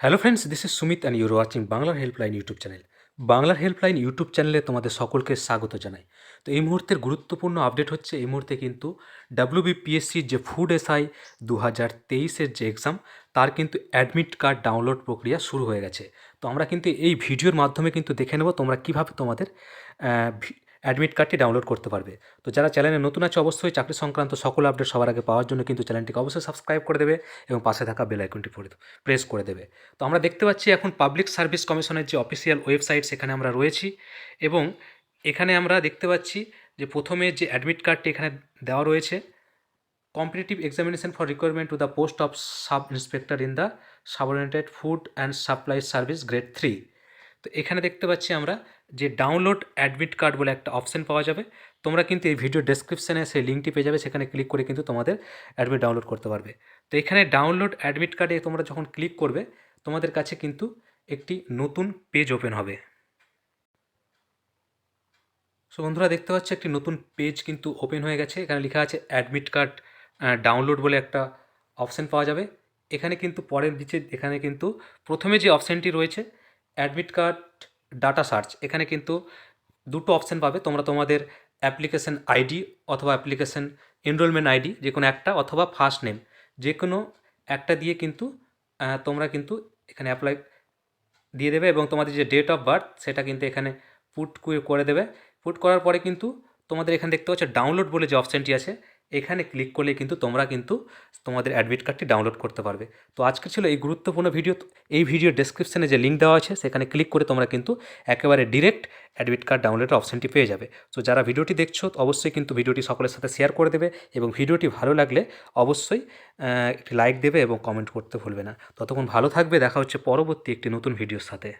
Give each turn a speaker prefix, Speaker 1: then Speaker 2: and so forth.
Speaker 1: Hello friends this is Sumit and you're watching বাংলার helpline YouTube channel বাংলার helpline YouTube চ্যানেলে তোমাদের সকলকে স্বাগত জানাই। তো এই মুহূর্তের গুরুত্বপূর্ণ আপডেট হচ্ছে, এই মুহূর্তে কিন্তু ডাব্লিউবিপিএসসির যে ফুড এসআই দু হাজার তেইশের যে এক্সাম তার কিন্তু অ্যাডমিট কার্ড ডাউনলোড প্রক্রিয়া শুরু হয়ে গেছে। তো আমরা কিন্তু এই ভিডিওর মাধ্যমে কিন্তু দেখে নেব তোমরা কীভাবে তোমাদের অ্যাডমিট কার্ডটি ডাউনলোড করতে পারবে। তো যারা চ্যানেলে নতুন আছে, অবশ্যই চাকরি সংক্রান্ত সকল আপডেট সবার আগে পাওয়ার জন্য কিন্তু চ্যানেলটিকে অবশ্যই সাবস্ক্রাইব করে দেবে এবং পাশে থাকা বেল আইকনটি প্রেস করে দেবে। তো আমরা দেখতে পাচ্ছি এখন পাবলিক সার্ভিস কমিশনের যে অফিসিয়াল ওয়েবসাইট, সেখানে আমরা রয়েছি এবং এখানে আমরা দেখতে পাচ্ছি যে প্রথমে যে অ্যাডমিট কার্ডটি এখানে দেওয়া রয়েছে competitive examination for requirement to the post of sub inspector in the subordinated food and supply service grade three তো এখানে দেখতে পাচ্ছি আমরা যে ডাউনলোড অ্যাডমিট কার্ড বলে একটা অপশান পাওয়া যাবে, তোমরা কিন্তু এই ভিডিও ডেসক্রিপশানে সেই লিঙ্কটি পেয়ে যাবে, সেখানে ক্লিক করে কিন্তু তোমাদের অ্যাডমিট ডাউনলোড করতে পারবে। তো এখানে ডাউনলোড অ্যাডমিট কার্ডে তোমরা যখন ক্লিক করবে, তোমাদের কাছে কিন্তু একটি নতুন পেজ ওপেন হবে। সো বন্ধুরা, দেখতে পাচ্ছ একটি নতুন পেজ কিন্তু ওপেন হয়ে গেছে। এখানে লেখা আছে অ্যাডমিট কার্ড ডাউনলোড বলে একটা অপশান পাওয়া যাবে। এখানে কিন্তু পরের দিকে এখানে কিন্তু প্রথমে যে অপশানটি রয়েছে অ্যাডমিট কার্ড ডাটা সার্চ এখানে কিন্তু দুটো অপশান পাবে। তোমরা তোমাদের অ্যাপ্লিকেশান আইডি অথবা অ্যাপ্লিকেশান এনরোলমেন্ট আইডি যে কোনো একটা অথবা ফার্স্ট নেম যে কোনো একটা দিয়ে কিন্তু তোমরা কিন্তু এখানে অ্যাপ্লাই দিয়ে দেবে এবং তোমাদের যে ডেট অফ বার্থ সেটা কিন্তু এখানে পুট করে দেবে। পুট করার পরে কিন্তু তোমাদের এখানে দেখতে পাচ্ছ ডাউনলোড বলে যে অপশানটি আছে এখানে ক্লিক করলে কিন্তু তোমরা কিন্তু তোমাদের অ্যাডমিট কার্ডটি ডাউনলোড করতে পারবে। তো আজকে ছিল এই গুরুত্বপূর্ণ ভিডিও এই ভিডিও ডেসক্রিপশানে যে লিঙ্ক দেওয়া আছে, সেখানে ক্লিক করে তোমরা কিন্তু একেবারে ডিরেক্ট অ্যাডমিট কার্ড ডাউনলোডের অপশানটি পেয়ে যাবে। তো যারা ভিডিওটি দেখছ, অবশ্যই কিন্তু ভিডিওটি সকলের সাথে শেয়ার করে দেবে এবং ভিডিওটি ভালো লাগলে অবশ্যই একটি লাইক দেবে এবং কমেন্ট করতে ভুলবে না। ততক্ষণ ভালো থাকবে, দেখা হচ্ছে পরবর্তী একটি নতুন ভিডিওর সাথে।